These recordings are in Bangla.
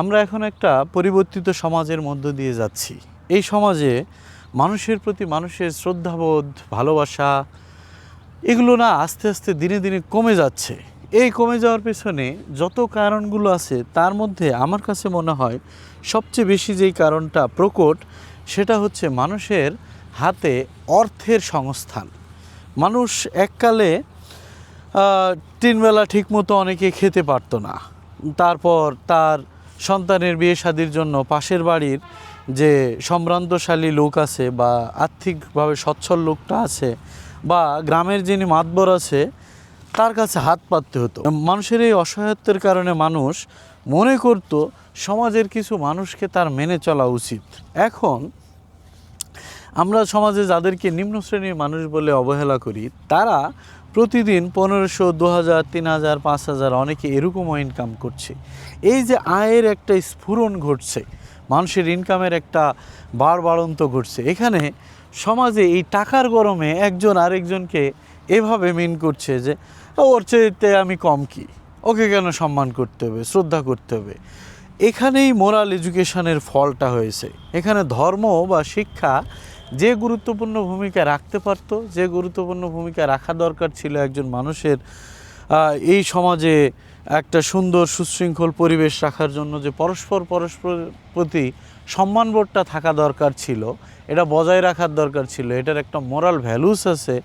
আমরা এখন একটা পরিবর্তিত সমাজের মধ্য দিয়ে যাচ্ছি। এই সমাজে মানুষের প্রতি মানুষের শ্রদ্ধাবোধ, ভালোবাসা, এগুলো না আস্তে আস্তে দিনে দিনে কমে যাচ্ছে। এই কমে যাওয়ার পেছনে যত কারণগুলো আছে, তার মধ্যে আমার কাছে মনে হয় সবচেয়ে বেশি যেই কারণটা প্রকট, সেটা হচ্ছে মানুষের হাতে অর্থের সংস্থান। মানুষ এককালে তিনবেলা ঠিকমতো অনেকে খেতে পারতো না। তারপর তার সন্তানের বিয়ে শাদির জন্য পাশের বাড়ির যে সম্ভ্রান্তশালী লোক আছে বা আর্থিকভাবে সচ্ছল লোকটা আছে বা গ্রামের যিনি মাতবর আছে, তার কাছে হাত পাততে হতো। মানুষের এই অসহায়ত্বের কারণে মানুষ মনে করত সমাজের কিছু মানুষকে তার মেনে চলা উচিত। এখন আমরা সমাজে যাদেরকে নিম্ন শ্রেণির মানুষ বলে অবহেলা করি, তারা প্রতিদিন পনেরোশো দু হাজার তিন হাজার পাঁচ হাজার অনেকে এরকমও ইনকাম করছে। এই যে আয়ের একটা স্ফুরণ ঘটছে, মানুষের ইনকামের একটা বাড়বাড়ন্ত ঘটছে। এখানে সমাজে এই টাকার গরমে একজন আরেকজনকে এভাবে মিন করছে যে ওর চেয়েতে আমি কম কি? ওকে কেন সম্মান করতে হবে? শ্রদ্ধা করতে হবে? এখানেই মোরাল এডুকেশনের ফলটা হয়েছে। এখানে ধর্ম বা শিক্ষা যে গুরুত্বপূর্ণ ভূমিকা রাখতে পারত, যে গুরুত্বপূর্ণ ভূমিকা রাখা দরকার ছিল একজন মানুষের এই সমাজে একটা সুন্দর সুশৃঙ্খল পরিবেশ রাখার জন্য যে পরস্পর পরস্পর প্রতি সম্মানবোধটা থাকা দরকার ছিল, এটা বজায় রাখার দরকার ছিল, এটার একটা মোরাল ভ্যালুস আছে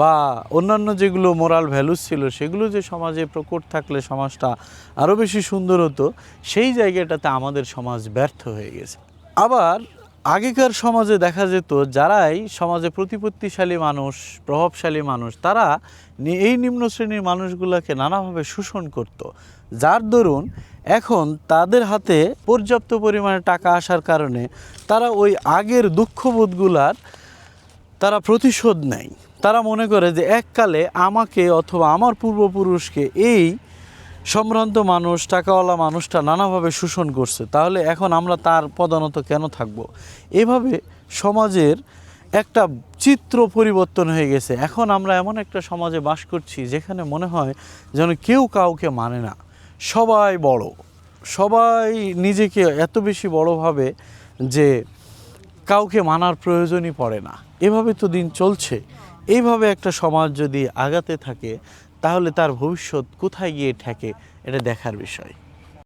বা অন্যান্য যেগুলো মোরাল ভ্যালুস ছিল, সেগুলো যে সমাজে প্রকট থাকলে সমাজটা আরও বেশি সুন্দর হতো, সেই জায়গাটাতে আমাদের সমাজ ব্যর্থ হয়ে গেছে। আবার আগেকার সমাজে দেখা যেত যারাই সমাজে প্রতিপত্তিশালী মানুষ, প্রভাবশালী মানুষ, তারা এই নিম্ন শ্রেণির মানুষগুলোকে নানাভাবে শোষণ করত। যার দরুন এখন তাদের হাতে পর্যাপ্ত পরিমাণে টাকা আসার কারণে তারা ওই আগের দুঃখবোধগুলার তারা প্রতিশোধ নেয়। তারা মনে করে যে এককালে আমাকে অথবা আমার পূর্বপুরুষকে এই সম্ভ্রান্ত মানুষ, টাকাওয়ালা মানুষটা নানাভাবে শোষণ করছে। তাহলে এখন আমরা তার পদানত কেন থাকব? এভাবে সমাজের একটা চিত্র পরিবর্তন হয়ে গেছে। এখন আমরা এমন একটা সমাজে বাস করছি যেখানে মনে হয় যেন কেউ কাউকে মানে না। সবাই বড়। সবাই নিজেকে এত বেশি বড় ভাবে যে কাউকে মানার প্রয়োজনই পড়ে না। এভাবে তো দিন চলছে। এইভাবে একটা সমাজ যদি আগাতে থাকে তাহলে তার ভবিষ্যৎ কোথায় গিয়ে ঠেকে এটা দেখার বিষয়।